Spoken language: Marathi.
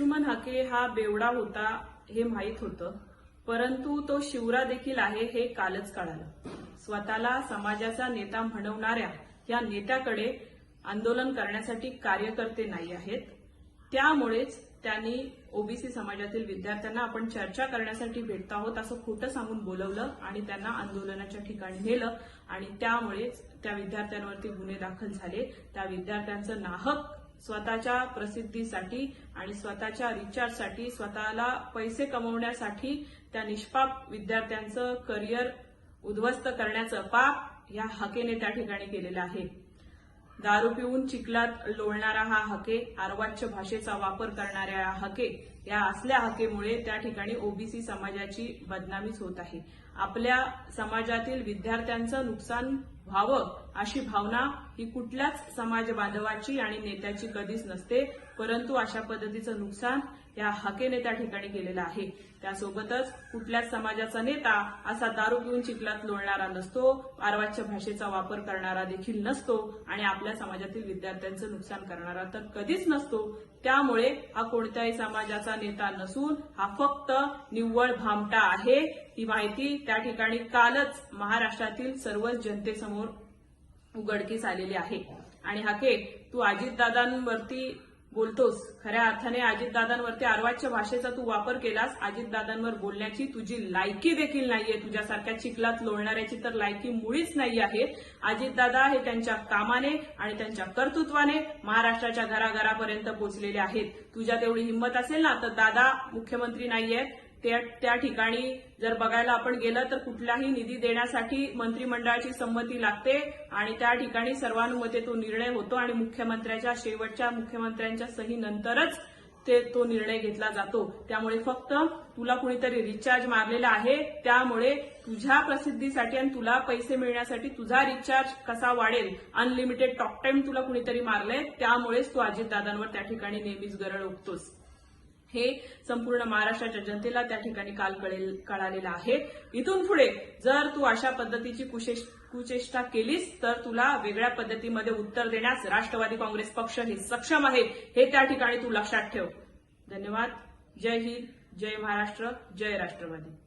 हा बेवडा होता हे माहीत होतं परंतु तो शिवरा देखील आहे हे कालच कळालं. स्वतःला समाजाचा नेता म्हणवणाऱ्या या नेत्याकडे आंदोलन करण्यासाठी कार्यकर्ते नाही आहेत. त्यामुळेच त्यांनी ओबीसी समाजातील विद्यार्थ्यांना आपण चर्चा करण्यासाठी भेटत आहोत असं खोटं सांगून बोलवलं आणि त्यांना आंदोलनाच्या ठिकाणी नेलं आणि त्यामुळेच त्या विद्यार्थ्यांवरती गुन्हे दाखल झाले. त्या विद्यार्थ्यांचं नाहक स्वतःच्या प्रसिद्धीसाठी आणि स्वतःच्या रिचार्जसाठी स्वतःला पैसे कमवण्यासाठी त्या निष्पाप विद्यार्थ्यांचं करिअर उद्ध्वस्त करण्याचं पाप या हकेने त्या ठिकाणी केलेलं आहे. दारू पिऊन चिखलात लोळणारा हा हके आर्वाच्य भाषेचा वापर करणाऱ्या हके या असल्या हकेमुळे त्या ठिकाणी ओबीसी समाजाची बदनामीच होत आहे. आपल्या समाजातील विद्यार्थ्यांचं नुकसान व्हावं अशी भावना ही कुठल्याच समाज बांधवाची आणि नेत्याची कधीच नसते परंतु अशा पद्धतीचं नुकसान या हकेने त्या ठिकाणी केलेलं आहे. त्यासोबतच कुठल्याच समाजाचा नेता असा दारू पिऊन चिखलात लोळणारा नसतो पारवाच्य भाषेचा वापर करणारा देखील नसतो आणि आपल्या समाजातील विद्यार्थ्यांचं नुकसान करणारा तर कधीच नसतो. त्यामुळे हा कोणत्याही समाजाचा नेता नसून हा फक्त निव्वळ भामटा आहे. ही माहिती त्या ठिकाणी कालच महाराष्ट्रातील सर्वच जनतेसमोर उघडकीस आलेली आहे. आणि हाके तू अजितदादांवरती बोलतोस. खऱ्या अर्थाने अजितदादांवरती अर्वाच्य भाषेचा तू वापर केलास. अजितदादांवर बोलण्याची तुझी लायकी देखील नाहीये. तुझ्यासारख्या चिखलात लोळणाऱ्याची तर लायकी मुळीच नाही आहे. अजितदादा हे त्यांच्या कामाने आणि त्यांच्या कर्तृत्वाने महाराष्ट्राच्या घराघरापर्यंत पोहोचलेले आहेत. तुझ्या तेवढी हिंमत असेल ना? तर दादा मुख्यमंत्री नाहीयेत. आहेत त्या ठिकाणी जर बघायला आपण गेलं तर कुठलाही निधी देण्यासाठी मंत्रिमंडळाची संमती लागते आणि त्या ठिकाणी सर्वानुमते तो निर्णय होतो आणि मुख्यमंत्र्याच्या शेवटच्या मुख्यमंत्र्यांच्या सही नंतरच ते तो निर्णय घेतला जातो. त्यामुळे फक्त तुला कुणीतरी रिचार्ज मारलेला आहे त्यामुळे तुझ्या प्रसिद्धीसाठी आणि तुला पैसे मिळण्यासाठी तुझा रिचार्ज कसा वाढेल? अनलिमिटेड टॉक टाइम तुला कुणीतरी मारलंय त्यामुळेच तू अजितदादांवर त्या ठिकाणी नेहमीच गरळ ओकतोस हे संपूर्ण महाराष्ट्राच्या जनतेला त्या ठिकाणी काल कळेल कळालेलं आहे. इथून पुढे जर तू अशा पद्धतीची कुशेष कुचेष्टा केलीस तर तुला वेगळ्या पद्धतीमध्ये उत्तर देण्यास राष्ट्रवादी काँग्रेस पक्ष हे सक्षम आहे हे त्या ठिकाणी तू लक्षात ठेव. धन्यवाद. जय हिंद. जय महाराष्ट्र. जय राष्ट्रवादी.